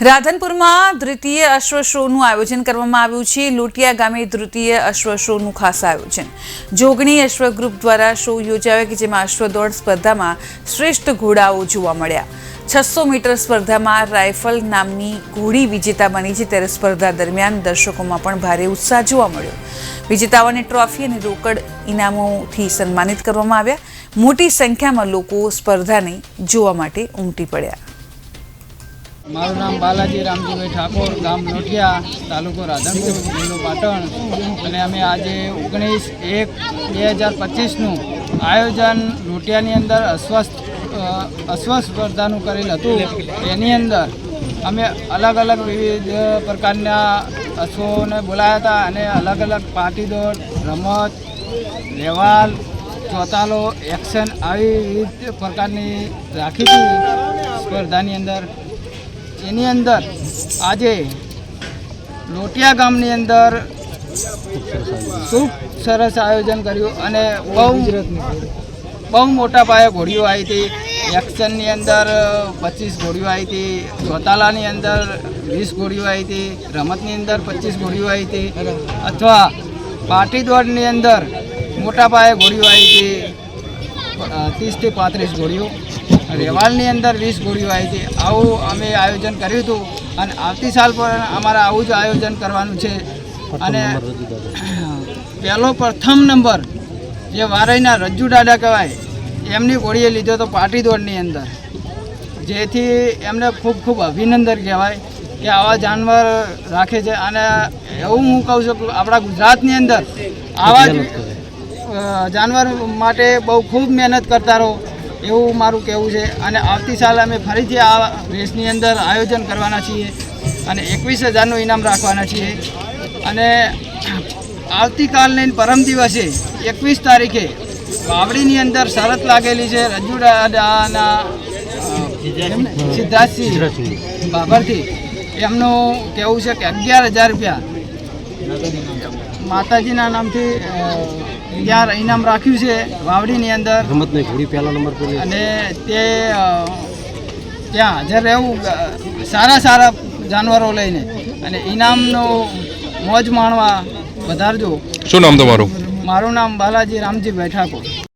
રાધનપુરમાં દ્વિતીય અશ્વ શોનું આયોજન કરવામાં આવ્યું છે. લોટિયા ગામે દ્વિતીય અશ્વ શોનું ખાસ આયોજન. જોગણી અશ્વ ગ્રુપ દ્વારા શો યોજાયો કે જેમાં અશ્વ દોડ સ્પર્ધામાં શ્રેષ્ઠ ઘોડાઓ જોવા મળ્યા. છસો મીટર સ્પર્ધામાં રાઇફલ નામની ઘોડી વિજેતા બની છે. ત્યારે સ્પર્ધા દરમિયાન દર્શકોમાં પણ ભારે ઉત્સાહ જોવા મળ્યો. વિજેતાઓને ટ્રોફી અને રોકડ ઇનામોથી સન્માનિત કરવામાં આવ્યા. મોટી સંખ્યામાં લોકો સ્પર્ધાને જોવા માટે ઉમટી પડ્યા. મારું નામ બાલાજી રામજીભાઈ ઠાકોર, ગામ લોટિયા તાલુકો રાધનપુર, જિલ્લો પાટણ. અને અમે આજે ઓગણીસ એક બે હજાર પચીસનું આયોજન લોટિયાની અંદર અસ્વસ્થ અસ્વસ્થ સ્પર્ધાનું કરેલ હતું. એની અંદર અમે અલગ અલગ વિવિધ પ્રકારના અશ્વોને બોલાયા હતા અને અલગ અલગ પાટીદોર રમત, લેવાલ ચોતાલો એક્શન આવી વિવિધ પ્રકારની રાખી હતી. સ્પર્ધાની અંદર એની અંદર આજે લોટિયા ગામની અંદર ખૂબ સરસ આયોજન કર્યું અને બહુ બહુ મોટા પાયે ઘોડીઓ આવી હતી. એક્શનની અંદર પચીસ ઘોડીઓ આવી હતી. ચોતાલાની અંદર વીસ ઘોડીઓ આવી હતી. રમતની અંદર પચીસ ઘોડીઓ આવી હતી. અથવા પાટી દોડની અંદર મોટા પાયે ઘોડીઓ આવી હતી. ત્રીસથી પાંત્રીસ ઘોડીઓ. રેવાલની અંદર વીસ ગોળીઓ આવી હતી. આવું અમે આયોજન કર્યું હતું અને આવતી સાલ પણ અમારે આવું જ આયોજન કરવાનું છે. અને પહેલો પ્રથમ નંબર જે વારઈના રજ્જુ દાદા કહેવાય એમની ગોળીએ લીધો તો પાટી દોડની અંદર. જેથી એમને ખૂબ ખૂબ અભિનંદન કહેવાય કે આવા જાનવર રાખે છે. અને એવું હું કહું છું કે આપણા ગુજરાતની અંદર આવા જાનવર માટે બહુ ખૂબ મહેનત કરતા રહો. એવું મારું કહેવું છે. અને આવતી સાલ અમે ફરીથી આ રેસની અંદર આયોજન કરવાના છીએ અને એકવીસ હજારનું ઇનામ રાખવાના છીએ. અને આવતીકાલને પરમ દિવસે એકવીસ તારીખે વાવડીની અંદર શરત લાગેલી છે રજુડાના સિદ્ધાર્થસિંહ. બાબરથી. એમનું કહેવું છે કે અગિયાર હજાર રૂપિયા. માતાજીના નામથી અ, ત્યાં ઇનામ રાખ્યું છે વાવડીની અંદર. રમતની ઘોડી પહેલા નંબર પર અને તે ત્યાં હાજર રહેવું સારા સારા જાનવરો લઈને અને ઇનામનો મોજ માણવા વધારજો. શું નામ તમારું? મારું નામ બાલાજી રામજી ઠાકોર.